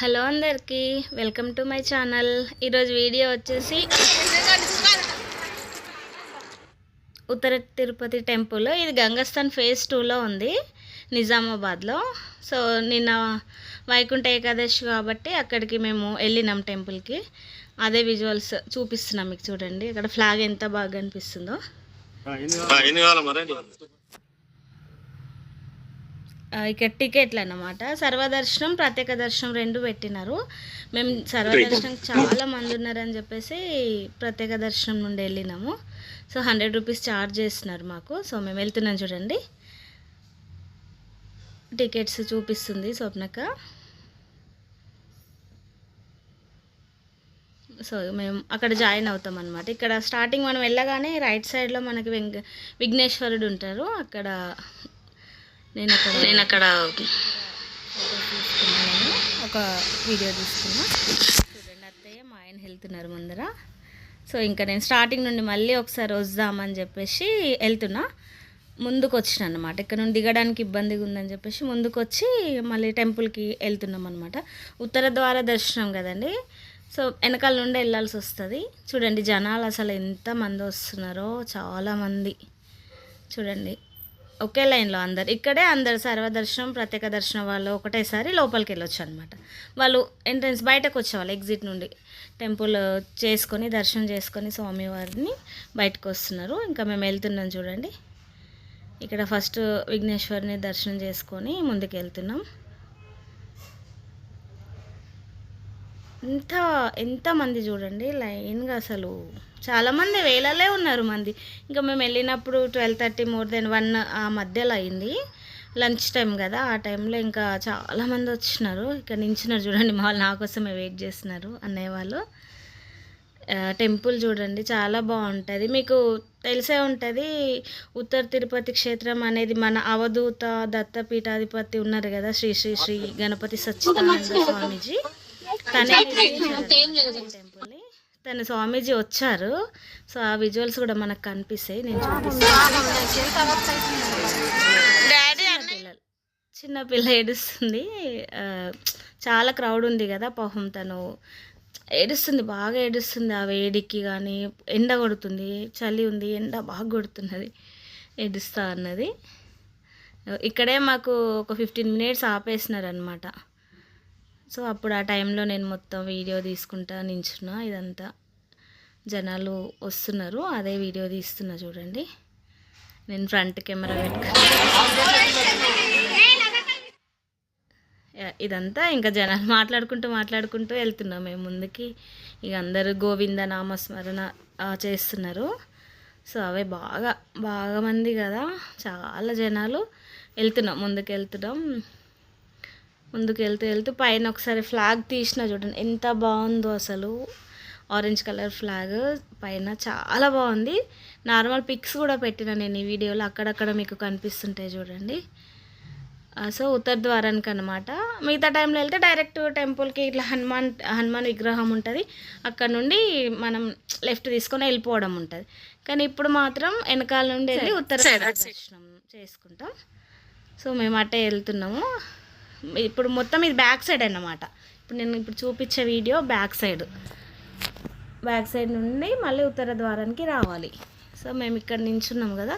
Hello అందరికీ welcome to my channel. ఈరోజు video వచ్చేసి ఉత్తర తిరుపతి టెంపుల్. ఇది గంగస్థాన్ ఫేజ్ టూలో ఉంది నిజామాబాద్లో. సో నిన్న వైకుంఠ ఏకాదశి కాబట్టి అక్కడికి మేము వెళ్ళినాం టెంపుల్కి. అదే విజువల్స్ చూపిస్తున్నాం మీకు చూడండి. అక్కడ ఫ్లాగ్ ఎంత బాగా కనిపిస్తుందో ఇక్కడ టికెట్లు అన్నమాట సర్వదర్శనం ప్రత్యేక దర్శనం రెండు పెట్టినారు. మేము సర్వదర్శనం చాలా మంది ఉన్నారని చెప్పేసి ప్రత్యేక దర్శనం నుండి వెళ్ళినాము. సో హండ్రెడ్ రూపీస్ ఛార్జ్ చేస్తున్నారు మాకు. సో మేము వెళ్తున్నాం చూడండి. టికెట్స్ చూపిస్తుంది స్వప్నక సో మేము అక్కడ జాయిన్ అవుతాం అనమాట ఇక్కడ స్టార్టింగ్ మనం వెళ్ళగానే రైట్ సైడ్లో మనకి వెంక విఘ్నేశ్వరుడు ఉంటారు. అక్కడ నేను అక్కడ నేను అక్కడ తీసుకున్నాను. ఒక వీడియో తీసుకున్నా. చూడండి అత్తయ్య మా ఆయన వెళ్తున్నారు ముందర. సో ఇంకా నేను స్టార్టింగ్ నుండి మళ్ళీ ఒకసారి వద్దామని చెప్పేసి వెళ్తున్నా. ముందుకు వచ్చిన అనమాట ఇక్కడ నుండి దిగడానికి ఇబ్బందిగా ఉందని చెప్పేసి ముందుకు వచ్చి మళ్ళీ టెంపుల్కి వెళ్తున్నాం అనమాట ఉత్తర ద్వార దర్శనం కదండి. సో వెనకాల నుండి వెళ్ళాల్సి వస్తుంది. చూడండి జనాలు అసలు ఎంత మంది వస్తున్నారో చాలామంది చూడండి. ఒకే లైన్లో అందరు ఇక్కడే అందరు సర్వదర్శనం ప్రత్యేక దర్శనం వాళ్ళు ఒకటేసారి లోపలికి వెళ్ళొచ్చు అనమాట వాళ్ళు ఎంట్రన్స్ బయటకు వచ్చేవాళ్ళు ఎగ్జిట్ నుండి. టెంపుల్ చేసుకొని దర్శనం చేసుకొని స్వామివారిని బయటకు వస్తున్నారు ఇంకా మేము వెళ్తున్నాం చూడండి. ఇక్కడ ఫస్ట్ విఘ్నేశ్వరిని దర్శనం చేసుకొని ముందుకు వెళ్తున్నాం ఎంత ఎంతమంది చూడండి లైన్గా అసలు. చాలామంది వేలలే ఉన్నారు మంది. ఇంకా మేము వెళ్ళినప్పుడు twelve thirty more than one ఆ మధ్యలో అయింది. లంచ్ టైం కదా ఆ టైంలో ఇంకా చాలామంది వచ్చినారు. ఇక్కడ నించున్నారు చూడండి మా వాళ్ళు నా కోసమే వెయిట్ చేస్తున్నారు అన్నయ్య వాళ్ళు. టెంపుల్ చూడండి చాలా బాగుంటుంది. మీకు తెలిసే ఉంటుంది ఉత్తర తిరుపతి క్షేత్రం అనేది మన అవధూత దత్తపీఠాధిపతి ఉన్నారు కదా శ్రీ శ్రీ శ్రీ గణపతి సచ్చిదానంద స్వామీజీ. తనే టెంపుల్. తన స్వామీజీ వచ్చారు. సో ఆ విజువల్స్ కూడా మనకు కనిపిస్తాయి. నేను చూపిస్తాను పిల్లలు. చిన్న పిల్ల ఏడుస్తుంది. చాలా క్రౌడ్ ఉంది కదా పాపం తను. ఏడుస్తుంది బాగా ఏడుస్తుంది ఆ వేడికి కానీ ఎండ కొడుతుంది చలి ఉంది ఎండ బాగా కొడుతున్నది. ఏడుస్తా అన్నది. ఇక్కడే మాకు ఒక ఫిఫ్టీన్ మినిట్స్ ఆపేసినారు అనమాట సో అప్పుడు ఆ టైంలో నేను మొత్తం వీడియో తీసుకుంటా నించున్నా ఇదంతా. జనాలు వస్తున్నారు అదే వీడియో తీస్తున్నా చూడండి. నేను ఫ్రంట్ కెమెరా పెట్టుకుని ఇదంతా ఇంకా జనాలు మాట్లాడుకుంటూ మాట్లాడుకుంటూ వెళ్తున్నాం మేము ముందుకి. ఇక అందరూ గోవింద నామస్మరణ చేస్తున్నారు. సో అవే బాగా బాగా మంది కదా చాలా జనాలు వెళ్తున్నాం ముందుకు వెళ్తున్నాం ముందుకు వెళ్తూ వెళ్తూ పైన ఒకసారి ఫ్లాగ్ తీసిన చూడండి. ఎంత బాగుందో అసలు. ఆరెంజ్ కలర్ ఫ్లాగ్ పైన చాలా బాగుంది. నార్మల్ పిక్స్ కూడా పెట్టిన నేను ఈ వీడియోలో. అక్కడక్కడ మీకు కనిపిస్తుంటాయి చూడండి. సో ఉత్తర ద్వారానికి అనమాట మిగతా టైంలో వెళ్తే డైరెక్ట్ టెంపుల్కి ఇట్లా హనుమాన్ హనుమాన్ విగ్రహం ఉంటుంది. అక్కడ నుండి మనం లెఫ్ట్ తీసుకొని వెళ్ళిపోవడం ఉంటుంది. కానీ ఇప్పుడు మాత్రం వెనకాల నుండి వెళ్ళి ఉత్తర దర్శనం చేసుకుంటాం. సో మేము అట్టే వెళ్తున్నాము. ఇప్పుడు మొత్తం ఇది బ్యాక్ సైడ్ అన్నమాట. ఇప్పుడు నేను ఇప్పుడు చూపించే video back side. Back side నుండి మళ్ళీ ఉత్తర ద్వారానికి రావాలి. సో మేము ఇక్కడ నించున్నాం కదా.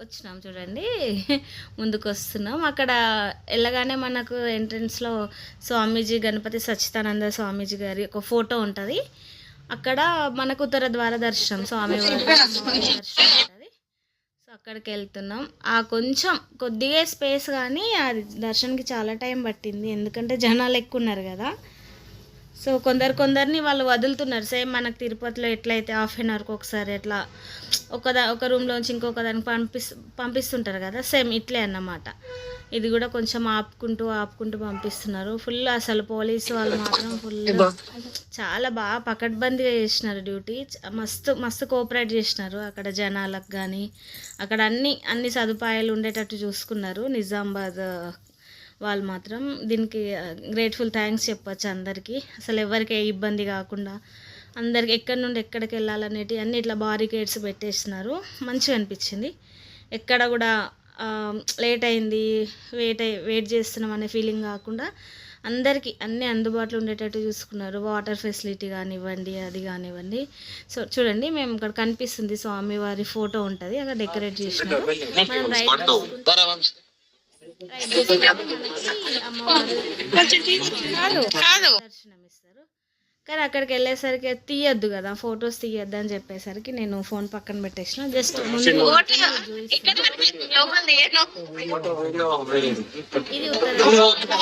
వచ్చినాం చూడండి. ముందుకు వస్తున్నాం అక్కడ వెళ్ళగానే మనకు ఎంట్రన్స్లో స్వామీజీ గణపతి సచ్చిదానంద స్వామీజీ గారి ఒక ఫోటో ఉంటుంది. అక్కడ మనకు ఉత్తర ద్వార దర్శనం స్వామి దర్శనం ఉంటుంది. సో అక్కడికి వెళ్తున్నాం. ఆ కొంచెం కొద్దిగా స్పేస్ కానీ అది దర్శనానికి చాలా టైం పట్టింది. ఎందుకంటే జనాలు ఎక్కువ ఉన్నారు కదా. సో కొందరు కొందరిని వాళ్ళు వదులుతున్నారు. సేమ్ మనకు తిరుపతిలో ఎట్లయితే హాఫ్ అన్ అవర్కి ఒకసారి ఎట్లా ఒక దా ఒక రూమ్లోంచి ఇంకొక దానికి పంపిస్ పంపిస్తుంటారు కదా సేమ్ ఇట్లే అన్నమాట. ఇది కూడా కొంచెం ఆపుకుంటూ ఆపుకుంటూ పంపిస్తున్నారు. ఫుల్ అసలు పోలీసు వాళ్ళు మాత్రం ఫుల్ చాలా బాగా పకడ్బందీగా చేసినారు డ్యూటీ. మస్తు మస్తు కోఆపరేట్ చేసినారు అక్కడ జనాలకు కానీ అక్కడ అన్ని అన్ని సదుపాయాలు ఉండేటట్టు చూసుకున్నారు. నిజామాబాద్ వాళ్ళు మాత్రం దీనికి గ్రేట్ఫుల్ థ్యాంక్స్ చెప్పొచ్చు అందరికీ. అసలు ఎవరికి ఇబ్బంది కాకుండా అందరికి ఎక్కడి నుండి ఎక్కడికి వెళ్ళాలనేటి అన్ని ఇట్లా బారికేడ్స్ పెట్టేస్తున్నారు మంచిగా అనిపించింది. ఎక్కడ కూడా లేట్ అయింది వెయిట్ అయి వెయిట్ చేస్తున్నాం అనే ఫీలింగ్ కాకుండా అందరికీ అన్నీ అందుబాటులో ఉండేటట్టు చూసుకున్నారు. వాటర్ ఫెసిలిటీ కానివ్వండి అది కానివ్వండి. సో చూడండి మేము ఇక్కడ కనిపిస్తుంది స్వామివారి ఫోటో ఉంటుంది. అక్కడ డెకరేట్ చేసినారు. మనం రైట్ కానీ అక్కడికి వెళ్ళేసరికి తీయద్దు కదా ఫొటోస్ తీయద్దు అని చెప్పేసరికి నేను ఫోన్ పక్కన పెట్టేసిన. జస్ట్ ముందు ఇది ఉత్తర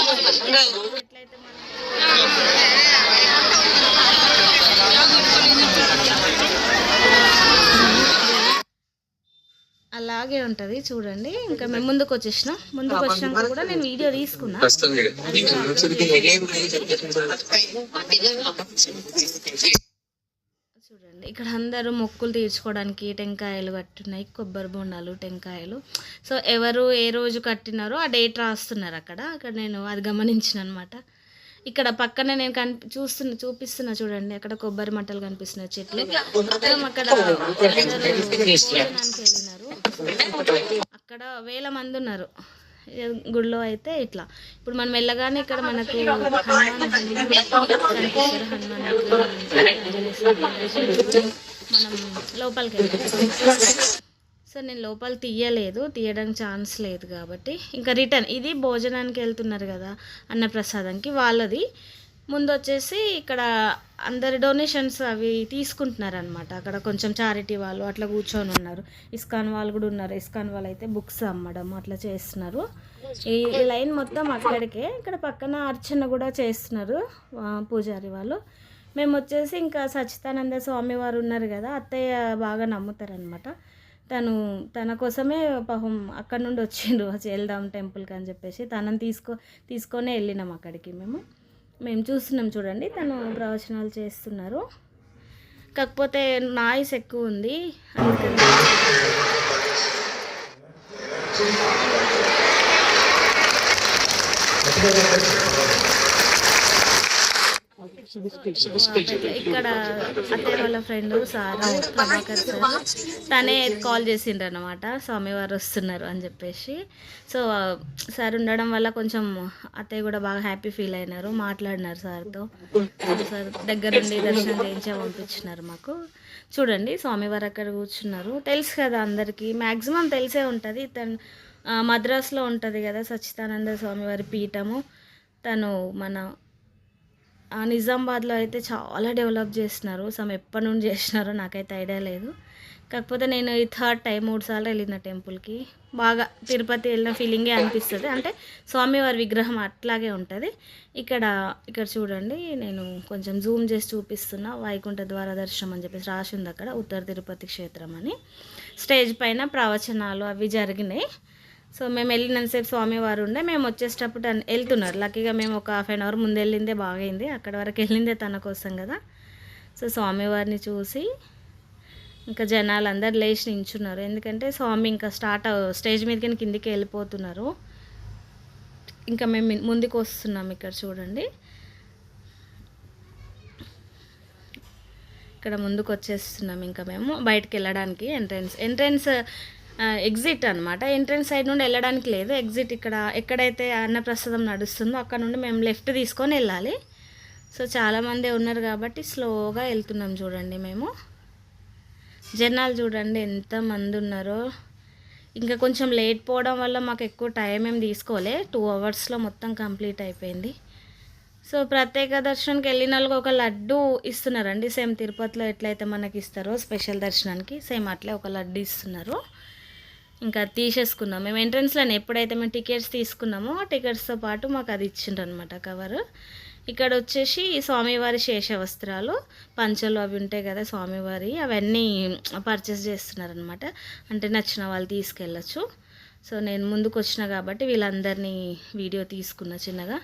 ఎట్లయితే అలాగే ఉంటుంది. చూడండి. ఇంకా మేము ముందుకు వచ్చేసినాం. ముందుకు వచ్చినాక కూడా నేను వీడియో తీసుకున్నా. చూడండి. ఇక్కడ అందరూ మొక్కులు తీర్చుకోవడానికి టెంకాయలు కట్టున్నాయి. కొబ్బరి బొండాలు టెంకాయలు. సో ఎవరు ఏ రోజు కట్టినారో ఆ డేట్ రాస్తున్నారు అక్కడ. అక్కడ నేను అది గమనించిన అనమాట ఇక్కడ పక్కనే నేను కనిపి చూస్తున్నా చూపిస్తున్నా చూడండి. అక్కడ కొబ్బరి మట్టలు కనిపిస్తున్నాయి చెట్లు. మొత్తం అక్కడ వెళ్ళినారు అక్కడ వేల మంది ఉన్నారు. గుడిలో అయితే ఇట్లా. ఇప్పుడు మనం వెళ్ళగానే ఇక్కడ మనకు హనుమాన్. మనం లోపలికి వెళ్ళాలి. సో నేను లోపల తీయలేదు తీయడానికి ఛాన్స్ లేదు కాబట్టి. ఇంకా రిటర్న్ ఇది భోజనానికి వెళ్తున్నారు కదా అన్నప్రసాదంకి వాళ్ళది. ముందు వచ్చేసి ఇక్కడ అందరి డొనేషన్స్ అవి తీసుకుంటున్నారు అనమాట అక్కడ కొంచెం చారిటీ వాళ్ళు అట్లా కూర్చొని ఉన్నారు. ఇస్కాన్ వాళ్ళు కూడా ఉన్నారు. ఇస్కాన్ వాళ్ళు అయితే బుక్స్ అమ్మడం అట్లా చేస్తున్నారు. ఈ లైన్ మొత్తం అక్కడికే ఇక్కడ పక్కన అర్చన కూడా చేస్తున్నారు పూజారి వాళ్ళు. మేము వచ్చేసి ఇంకా సచితానంద స్వామి వారు ఉన్నారు కదా అత్తయ్య బాగా నమ్ముతారనమాట తను తన కోసమే పాపం అక్కడ నుండి వచ్చిండు వెళ్దాం టెంపుల్కి అని చెప్పేసి. తనని తీసుకో తీసుకొనే వెళ్ళినాం అక్కడికి మేము. మేము చూస్తున్నాం చూడండి తను ప్రవచనాలు చేస్తున్నారు. కాకపోతే నాయిస్ ఎక్కువ ఉంది. అందుకని ఇక్కడ అత్తయ్య వాళ్ళ ఫ్రెండ్ సారా ప్రభాకర్ సార్. తనే కాల్ చేసిండ్రు అనమాట స్వామివారు వస్తున్నారు అని చెప్పేసి. సో సార్ ఉండడం వల్ల కొంచెం అత్తయ్య కూడా బాగా హ్యాపీ ఫీల్ అయినారు. మాట్లాడినారు సార్తో. సార్ దగ్గర నుండి దర్శనం చేయించే పంపించినారు మాకు. చూడండి స్వామివారు అక్కడ కూర్చున్నారు. తెలుసు కదా అందరికీ. మ్యాక్సిమం తెలిసే ఉంటుంది. తను మద్రాసులో ఉంటుంది కదా సచ్చిదానంద స్వామివారి పీఠము. తను మన నిజామాబాద్లో అయితే చాలా డెవలప్ చేస్తున్నారు. సమ్ ఎప్పటి నుండి చేసినారో నాకైతే ఐడియా లేదు. కాకపోతే నేను ఈ థర్డ్ టైం మూడు సార్లు వెళ్ళిన టెంపుల్కి. బాగా తిరుపతి వెళ్ళిన ఫీలింగే అనిపిస్తుంది. అంటే స్వామివారి విగ్రహం అట్లాగే ఉంటుంది. ఇక్కడ ఇక్కడ చూడండి నేను కొంచెం జూమ్ చేసి చూపిస్తున్నా. వైకుంఠ ద్వార దర్శనం అని చెప్పేసి రాసి ఉంది అక్కడ ఉత్తర తిరుపతి క్షేత్రం అని. స్టేజ్ పైన ప్రవచనాలు అవి జరిగినాయి. సో మేము వెళ్ళినంతసేపు స్వామివారు ఉండే. మేము వచ్చేటప్పుడు వెళ్తున్నారు. లక్కీగా మేము ఒక హాఫ్ అన్ అవర్ ముందు వెళ్ళిందే బాగైంది. అక్కడ వరకు వెళ్ళిందే తన కోసం కదా. సో స్వామివారిని చూసి ఇంకా జనాలు అందరు లేచి నించున్నారు. ఎందుకంటే స్వామి ఇంకా స్టార్ట్ స్టేజ్ మీదకి కిందికి వెళ్ళిపోతున్నారు. ఇంకా మేము ముందుకు వస్తున్నాం ఇక్కడ చూడండి. ఇక్కడ ముందుకు వచ్చేస్తున్నాం ఇంకా మేము. బయటకు వెళ్ళడానికి ఎంట్రన్స్ ఎంట్రన్స్ ఎగ్జిట్ అనమాట ఎంట్రన్స్ సైడ్ నుండి వెళ్ళడానికి లేదు. ఎగ్జిట్ ఇక్కడ ఎక్కడైతే అన్నప్రసాదం నడుస్తుందో అక్కడ నుండి మేము లెఫ్ట్ తీసుకొని వెళ్ళాలి. సో చాలామంది ఉన్నారు కాబట్టి స్లోగా వెళ్తున్నాం చూడండి మేము. జనాలు చూడండి ఎంతమంది ఉన్నారో. ఇంకా కొంచెం లేట్ పోవడం వల్ల మాకు ఎక్కువ టైం ఏం తీసుకోలే. టూ అవర్స్లో మొత్తం కంప్లీట్ అయిపోయింది. సో ప్రత్యేక దర్శనానికి వెళ్ళిన వాళ్ళకి ఒక లడ్డు ఇస్తున్నారండి. సేమ్ తిరుపతిలో ఎట్లయితే మనకి ఇస్తారో స్పెషల్ దర్శనానికి సేమ్ అట్లే ఒక లడ్డు ఇస్తున్నారు. ఇంకా తీసేసుకున్నాం. మేము ఎంట్రన్స్లోనే ఎప్పుడైతే మేము టికెట్స్ తీసుకున్నామో టికెట్స్తో పాటు మాకు అది ఇచ్చిండ్రు అనమాట కవరు. ఇక్కడ వచ్చేసి స్వామివారి శేష వస్త్రాలు పంచలు అవి ఉంటాయి కదా స్వామివారి అవన్నీ పర్చేస్ చేస్తున్నారనమాట అంటే నచ్చిన వాళ్ళు తీసుకెళ్ళచ్చు. సో నేను ముందుకు వచ్చిన కాబట్టి వీళ్ళందరినీ వీడియో తీసుకున్న చిన్నగా.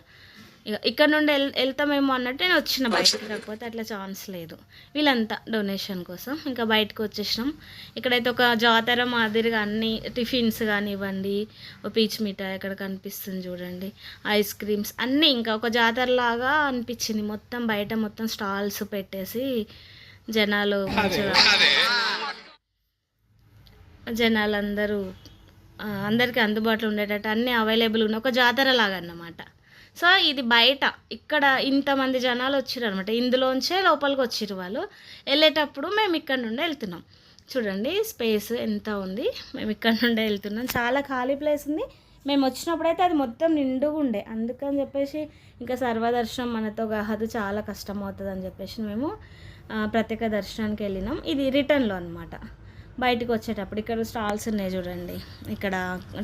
ఇక ఇక్కడ నుండి వెళ్ వెళ్తామేమో అన్నట్టు నేను వచ్చిన బయటకి. కాకపోతే అట్లా ఛాన్స్ లేదు. వీళ్ళంతా డొనేషన్ కోసం ఇంకా బయటకు వచ్చేసినాం. ఇక్కడైతే ఒక జాతర మాదిరిగా అన్ని టిఫిన్స్ కానివ్వండి ఒక పీచ్ మిఠాయి అక్కడ కనిపిస్తుంది చూడండి. ఐస్ క్రీమ్స్ అన్నీ ఇంకా ఒక జాతర లాగా అనిపించింది. మొత్తం బయట మొత్తం స్టాల్స్ పెట్టేసి జనాలు మంచిగా జనాలందరూ అందరికీ అందుబాటులో ఉండేటట్టు అన్నీ అవైలబుల్ ఉన్నాయి. ఒక జాతర లాగా అన్నమాట. సో ఇది బయట. ఇక్కడ ఇంతమంది జనాలు వచ్చారు అనమాట ఇందులోంచే లోపలికి వచ్చిర్రు వాళ్ళు. వెళ్ళేటప్పుడు మేము ఇక్కడ నుండి వెళ్తున్నాం. చూడండి స్పేస్ ఎంత ఉంది. మేము ఇక్కడ నుండి వెళ్తున్నాం. చాలా ఖాళీ ప్లేస్ ఉంది. మేము వచ్చినప్పుడైతే అది మొత్తం నిండుగా ఉండే. అందుకని చెప్పేసి ఇంకా సర్వదర్శనం మనతో కాదు చాలా కష్టం అవుతుంది అని చెప్పేసి మేము ప్రత్యేక దర్శనానికి వెళ్ళినాం. ఇది రిటర్న్లో అనమాట బయటకు వచ్చేటప్పుడు ఇక్కడ స్టాల్స్ ఉన్నాయి చూడండి. ఇక్కడ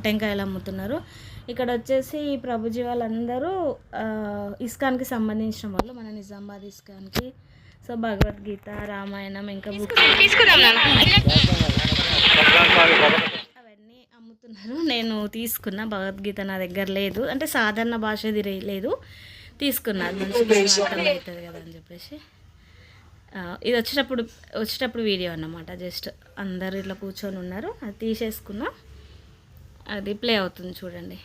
టెంకాయలు అమ్ముతున్నారు. ఇక్కడ వచ్చేసి ఈ ప్రభుజీ వాళ్ళందరూ ఇస్కాన్కి సంబంధించిన వాళ్ళు మన నిజామాబాద్ ఇస్కాన్కి. సో భగవద్గీత రామాయణం ఇంకా అవన్నీ అమ్ముతున్నారు. నేను తీసుకున్న భగవద్గీత నా దగ్గర లేదు. అంటే సాధారణ భాషది రే- లేదు. తీసుకున్నా అది మంచిగా అర్థమవుతుంది కదా అని చెప్పేసి. ఇది వచ్చేటప్పుడు వచ్చేటప్పుడు వీడియో అన్నమాట. జస్ట్ అందరు ఇట్లా కూర్చొని ఉన్నారు. అది తీసేసుకున్నా. అది ప్లే అవుతుంది చూడండి.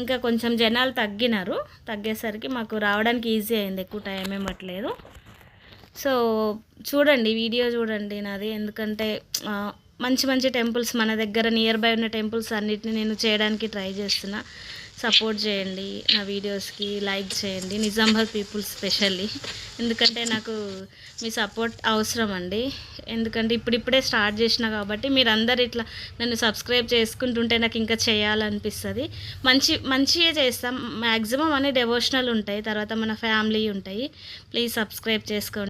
ఇంకా కొంచెం జనాలు తగ్గినారు. తగ్గేసరికి మాకు రావడానికి ఈజీ అయింది. ఎక్కువ టైం ఏమట్లేదు సో చూడండి వీడియో చూడండి నాది. ఎందుకంటే మంచి మంచి టెంపుల్స్ మన దగ్గర నియర్ బై ఉన్న టెంపుల్స్ అన్నిటిని నేను చేయడానికి ట్రై చేస్తున్నా. సపోర్ట్ చేయండి నా వీడియోస్కి లైక్ చేయండి. నిజామాబాద్ పీపుల్ స్పెషల్లీ ఎందుకంటే నాకు మీ సపోర్ట్ అవసరం అండి. ఎందుకంటే ఇప్పుడిప్పుడే స్టార్ట్ చేసిన కాబట్టి మీరు అందరు ఇట్లా నన్ను సబ్స్క్రైబ్ చేసుకుంటుంటే నాకు ఇంకా చేయాలనిపిస్తుంది. మంచి మంచిగా చేస్తాం. మ్యాక్సిమం అన్ని డెవోషనల్ ఉంటాయి. తర్వాత మన ఫ్యామిలీ ఉంటాయి. ప్లీజ్ సబ్స్క్రైబ్ చేసుకోండి.